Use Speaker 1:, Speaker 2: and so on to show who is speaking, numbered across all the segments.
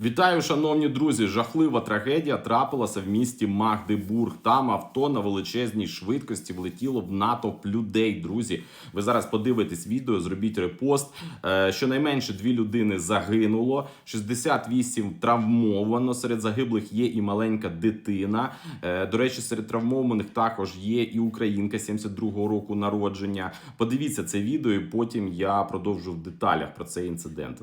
Speaker 1: Вітаю, шановні друзі! Жахлива трагедія трапилася в місті Магдебург. Там авто на величезній швидкості влетіло в натовп людей. Друзі, ви зараз подивитесь відео, зробіть репост. Е, Щонайменше дві людини загинуло, 68 травмовано. Серед загиблих є і маленька дитина. Е, До речі, серед травмованих також є і українка 72-го року народження. Подивіться це відео, і потім я продовжу в деталях про цей інцидент.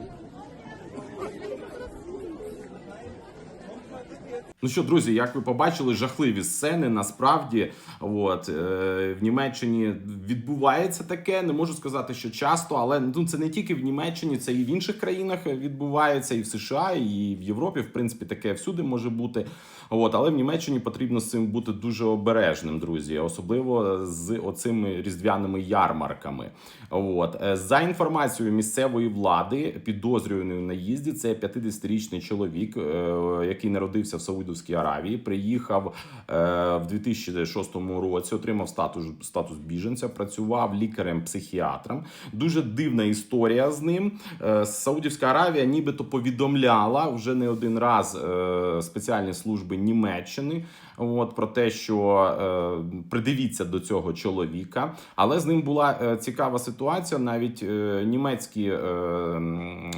Speaker 1: Ну що, друзі, як ви побачили, жахливі сцени. Насправді, от е, в Німеччині відбувається таке. Не можу сказати, що часто, але ну це не тільки в Німеччині, це і в інших країнах відбувається, і в США, і в Європі. В принципі, таке всюди може бути. От, але в Німеччині потрібно з цим бути дуже обережним, друзі, особливо з оцими різдвяними ярмарками. От Е, за інформацією місцевої влади, підозрюваний в наїзді, це 50-річний чоловік, е, який народився в Саудовській Аравії, приїхав е, в 2006 році, отримав статус статус біженця, працював лікарем-психіатром. Дуже дивна історія з ним. Е, Саудівська Аравія, нібито повідомляла вже не один раз е, спеціальні служби Німеччини. От про те, що е, придивіться до цього чоловіка, але з ним була е, цікава ситуація. Навіть е, німецькі е,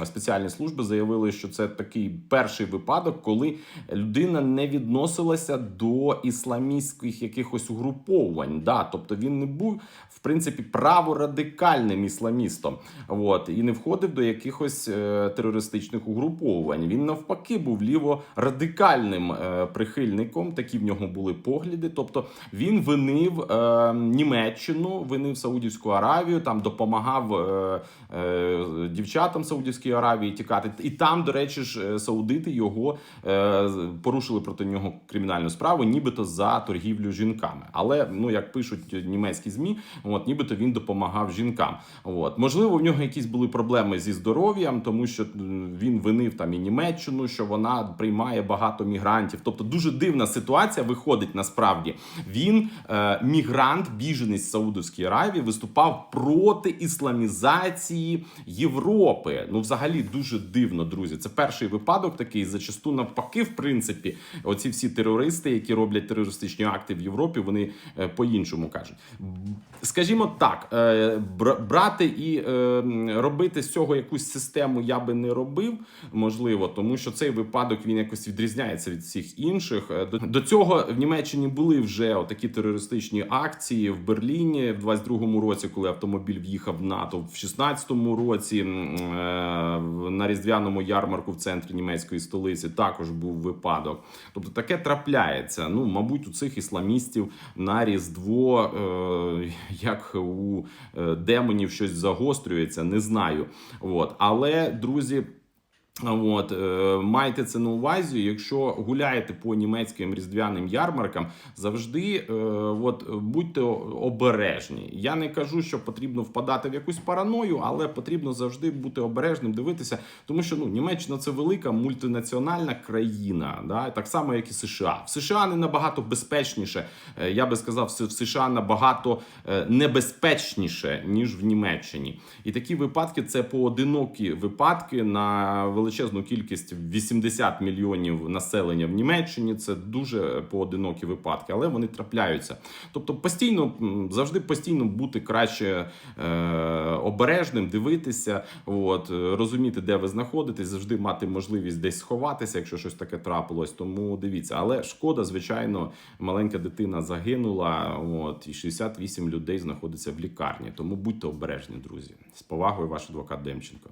Speaker 1: спеціальні служби заявили, що це такий перший випадок, коли людина не відносилася до ісламістських якихось угруповань. Да, тобто він не був в принципі праворадикальним ісламістом, от і не входив до якихось е, терористичних угруповань. Він навпаки був ліворадикальним е, прихильником. Такі в нього були погляди. Тобто він винив е, Німеччину, винив Саудівську Аравію, там допомагав е, е, дівчатам Саудівської Аравії тікати. І там, до речі, ж е, саудити його е, порушили проти нього кримінальну справу, нібито за торгівлю жінками. Але ну як пишуть німецькі змі, от нібито він допомагав жінкам. От можливо, в нього якісь були проблеми зі здоров'ям, тому що він винив там і Німеччину, що вона приймає багато мігрантів. Тобто дуже дивна ситуація виходить насправді. Він е, мігрант, біженець з Саудовської Аравії, виступав проти ісламізації Європи. Ну, взагалі, дуже дивно, друзі. Це перший випадок такий. Зачасту навпаки, в принципі, оці всі терористи, які роблять терористичні акти в Європі, вони е, по-іншому кажуть. Скажімо так, е, брати і е, робити з цього якусь систему я би не робив, можливо, тому що цей випадок він якось відрізняється від всіх інших. До, цього в Німеччині були вже такі терористичні акції в Берліні в 22-му році, коли автомобіль в'їхав в НАТО, в 16-му році на різдвяному ярмарку в центрі німецької столиці також був випадок. Тобто таке трапляється. Ну, мабуть, у цих ісламістів на Різдво, е, як у е, демонів, щось загострюється, не знаю. От. Але, друзі. От е, майте це на увазі. Якщо гуляєте по німецьким різдвяним ярмаркам, завжди е, от будьте обережні. Я не кажу, що потрібно впадати в якусь параною, але потрібно завжди бути обережним, дивитися, тому що ну Німеччина це велика мультинаціональна країна, да так само, як і США. В США не набагато безпечніше. е, Я би сказав, в США набагато небезпечніше ніж в Німеччині. І такі випадки це поодинокі випадки на величезну кількість 80 мільйонів населення в Німеччині. Це дуже поодинокі випадки, але вони трапляються. Тобто, постійно завжди постійно бути краще е, обережним, дивитися, от е, розуміти, де ви знаходитесь, завжди мати можливість десь сховатися, якщо щось таке трапилось. Тому дивіться, але шкода, звичайно, маленька дитина загинула. От і 68 людей знаходиться в лікарні. Тому будьте обережні, друзі. З повагою, ваш адвокат Демченко.